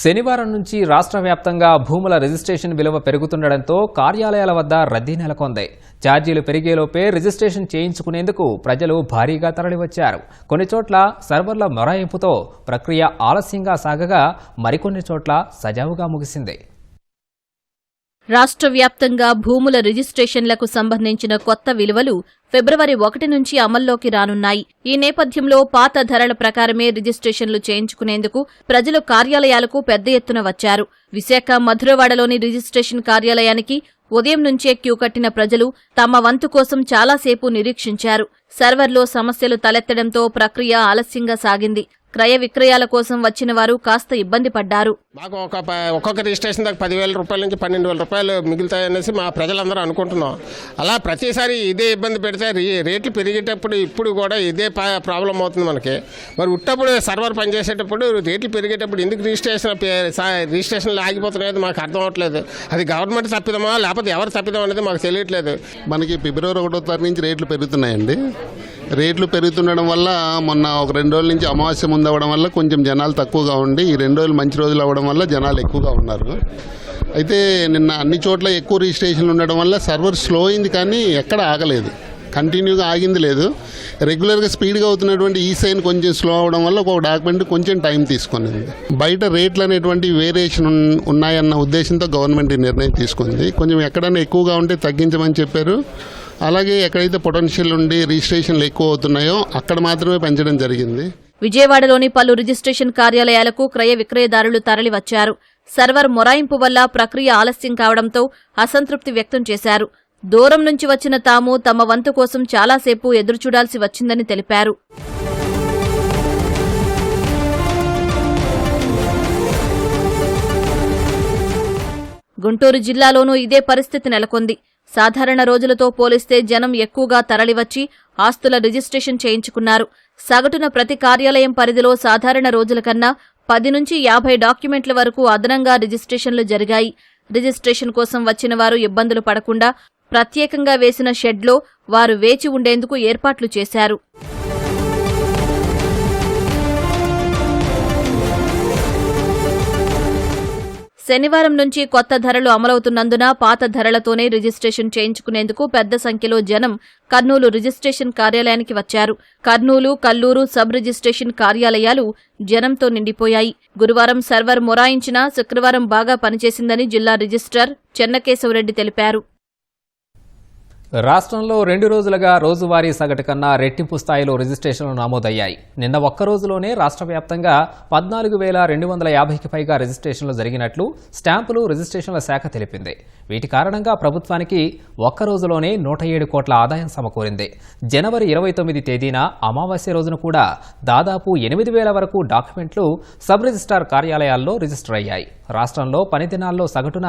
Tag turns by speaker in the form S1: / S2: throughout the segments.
S1: శనివారం నుంచి రాష్ట్ర వ్యాప్తంగా భూముల రిజిస్ట్రేషన్ విలువ పెరుగుతుండటంతో కార్యాలయాల వద్ద రద్దీ నెలకొంది. ఛార్జీలు పెరిగేలోపే రిజిస్ట్రేషన్ చేయించుకునేందుకు ప్రజలు భారీగా తరలివచ్చారు. కొన్ని చోట్ల సర్వర్ల మొరాయింపుతో ప్రక్రియ ఆలస్యంగా సాగగా మరికొన్ని చోట్ల సజావుగా ముగిసింది.
S2: రాష్ట్ర వ్యాప్తంగా భూముల రిజిస్ట్రేషన్లకు సంబంధించిన కొత్త విలువలు ఫిబ్రవరి ఒకటి నుంచి అమల్లోకి రానున్నాయి. ఈ నేపథ్యంలో పాత ధరల ప్రకారమే రిజిస్ట్రేషన్లు చేయించుకునేందుకు ప్రజలు కార్యాలయాలకు పెద్ద ఎత్తున వచ్చారు. విశాఖ మధురవాడలోని రిజిస్ట్రేషన్ కార్యాలయానికి ఉదయం నుంచే క్యూ కట్టిన ప్రజలు తమ వంతు కోసం చాలాసేపు నిరీక్షించారు. సర్వర్లో సమస్యలు తలెత్తడంతో ప్రక్రియ ఆలస్యంగా సాగింది. క్రయ విక్రయాల కోసం వచ్చిన వారు కాస్త ఇబ్బంది పడ్డారు.
S3: మాకు ఒక ఒక్కొక్క రిజిస్ట్రేషన్ దాకా పదివేల రూపాయల నుంచి పన్నెండు వేల రూపాయలు మిగులుతాయనేసి మా ప్రజలందరూ అనుకుంటున్నాం. అలా ప్రతిసారి ఇదే ఇబ్బంది పెడితే రే- రేట్లు పెరిగేటప్పుడు ఇప్పుడు కూడా ఇదే ప- ప్రాబ్లం అవుతుంది మనకి. మరి ఉట్టప్పుడు సర్వర్ పనిచేసేటప్పుడు రేట్లు పెరిగేటప్పుడు ఎందుకు రిజిస్ట్రేషన్ రిజిస్ట్రేషన్లు ఆగిపోతున్నాయో మాకు అర్థం అవ్వట్లేదు అది గవర్నమెంట్ తప్పిదమా లేకపోతే ఎవరు తప్పిదం అనేది మాకు తెలియట్లేదు.
S4: మనకి ఫిబ్రవరి ఒకటో తారీఖు నుంచి రేట్లు పెరుగుతున్నాయండి. రేట్లు పెరుగుతుండడం వల్ల మొన్న ఒక రెండు రోజుల నుంచి అమావాస్య ముందు అవ్వడం వల్ల కొంచెం జనాలు తక్కువగా ఉండి ఈ రెండు రోజులు మంచి రోజులు అవ్వడం వల్ల జనాలు ఎక్కువగా ఉన్నారు. అయితే నిన్న అన్ని చోట్ల ఎక్కువ రిజిస్ట్రేషన్లు ఉండడం వల్ల సర్వర్ స్లో అయింది కానీ ఎక్కడ ఆగలేదు. కంటిన్యూగా ఆగింది లేదు. రెగ్యులర్గా స్పీడ్గా అవుతున్నటువంటి ఈ సైన్ కొంచెం స్లో అవడం వల్ల ఒక డాక్యుమెంట్ కొంచెం టైం తీసుకునింది. బయట రేట్లు అనేటువంటి వేరియేషన్ ఉన్నాయన్న ఉద్దేశంతో గవర్నమెంట్ ఈ నిర్ణయం తీసుకుంది. కొంచెం ఎక్కడైనా ఎక్కువగా ఉంటే తగ్గించమని చెప్పారు. అలాగే ఎక్కడైతే పొటెన్షియల్ ఉండి రిజిస్ట్రేషన్లు ఎక్కువ అవుతున్నాయో అక్కడ మాత్రమే పెంచడం జరిగింది.
S2: విజయవాడలోని పలు రిజిస్ట్రేషన్ కార్యాలయాలకు క్రయ విక్రయదారులు తరలివచ్చారు. సర్వర్ మొరాయింపు వల్ల ప్రక్రియ ఆలస్యం కావడంతో అసంతృప్తి వ్యక్తం చేశారు. దూరం నుంచి వచ్చిన తాము తమ వంతు కోసం చాలాసేపు ఎదురుచూడాల్సి వచ్చిందని తెలిపారు. గుంటూరు జిల్లాలోనూ ఇదే పరిస్థితి నెలకొంది. సాధారణ రోజులతో పోలిస్తే జనం ఎక్కువగా తరలివచ్చి ఆస్తుల రిజిస్ట్రేషన్ చేయించుకున్నారు. సగటున ప్రతి కార్యాలయం పరిధిలో సాధారణ రోజుల కన్నా పది నుంచి యాభై డాక్యుమెంట్ల వరకు అదనంగా రిజిస్ట్రేషన్లు జరిగాయి. రిజిస్ట్రేషన్ కోసం వచ్చిన వారు ఇబ్బందులు పడకుండా ప్రత్యేకంగా వేసిన షెడ్లో వారు వేచి ఉండేందుకు ఏర్పాట్లు చేశారు. శనివారం నుంచి కొత్త ధరలు అమలవుతున్నందున పాత ధరలతోనే రిజిస్ట్రేషన్ చేయించుకునేందుకు పెద్ద సంఖ్యలో జనం కర్నూలు రిజిస్ట్రేషన్ కార్యాలయానికి వచ్చారు. కర్నూలు కల్లూరు సబ్ రిజిస్ట్రేషన్ కార్యాలయాలు జనంతో నిండిపోయాయి. గురువారం సర్వర్ మొరాయించినా శుక్రవారం బాగా పనిచేసిందని జిల్లా రిజిస్ట్రార్ చెన్నకేశవరెడ్డి తెలిపారు.
S1: రాష్ట్రంలో రెండు రోజులుగా రోజువారీ సగటు కన్నా రెట్టింపు స్థాయిలో రిజిస్ట్రేషన్లు నమోదయ్యాయి. నిన్న ఒక్క రోజులోనే రాష్ట్ర వ్యాప్తంగా పద్నాలుగు వేల రెండు వందల యాభైకి పైగా రిజిస్ట్రేషన్లు జరిగినట్లు స్టాంపులు రిజిస్ట్రేషన్ల శాఖ తెలిపింది. వీటి కారణంగా ప్రభుత్వానికి ఒక్క రోజులోనే నూట ఏడు కోట్ల ఆదాయం సమకూరింది. జనవరి ఇరవై తొమ్మిది తేదీన అమావాస్య రోజున కూడా దాదాపు ఎనిమిది వేల వరకు డాక్యుమెంట్లు సబ్ రిజిస్టార్ కార్యాలయాల్లో రిజిస్టర్ అయ్యాయి. రాష్ట్రంలో పని దినాల్లో సగటున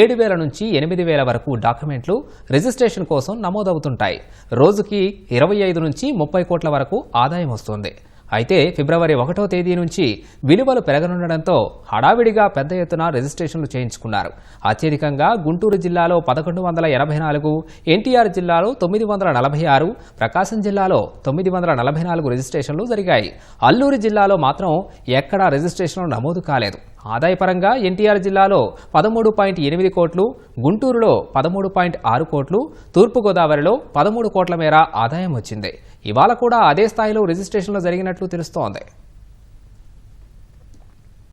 S1: ఏడు వేల నుంచి ఎనిమిది వేల వరకు డాక్యుమెంట్లు రిజిస్ట్రేషన్ కోసం నమోదవుతుంటాయి. రోజుకి ఇరవై ఐదు నుంచి ముప్పై కోట్ల వరకు ఆదాయం వస్తుంది. అయితే ఫిబ్రవరి ఒకటో తేదీ నుంచి విలువలు పెరగనుండడంతో హడావిడిగా పెద్ద ఎత్తున రిజిస్ట్రేషన్లు చేయించుకున్నారు. అత్యధికంగా గుంటూరు జిల్లాలో పదకొండు వందల ఎనభై నాలుగు ఎన్టీఆర్ జిల్లాలో తొమ్మిది వందల నలభై ఆరు ప్రకాశం జిల్లాలో తొమ్మిది వందల నలభై నాలుగు రిజిస్ట్రేషన్లు జరిగాయి. అల్లూరు జిల్లాలో మాత్రం ఎక్కడా రిజిస్ట్రేషన్లు నమోదు కాలేదు. ఆదాయపరంగా ఎన్టీఆర్ జిల్లాలో పదమూడు పాయింట్ ఎనిమిది కోట్లు గుంటూరులో పదమూడు పాయింట్ ఆరు కోట్లు తూర్పుగోదావరిలో పదమూడు కోట్ల మేర ఆదాయం వచ్చింది. ఇవాళ కూడా అదే స్థాయిలో రిజిస్ట్రేషన్లు జరిగినట్లు తెలుస్తోంది.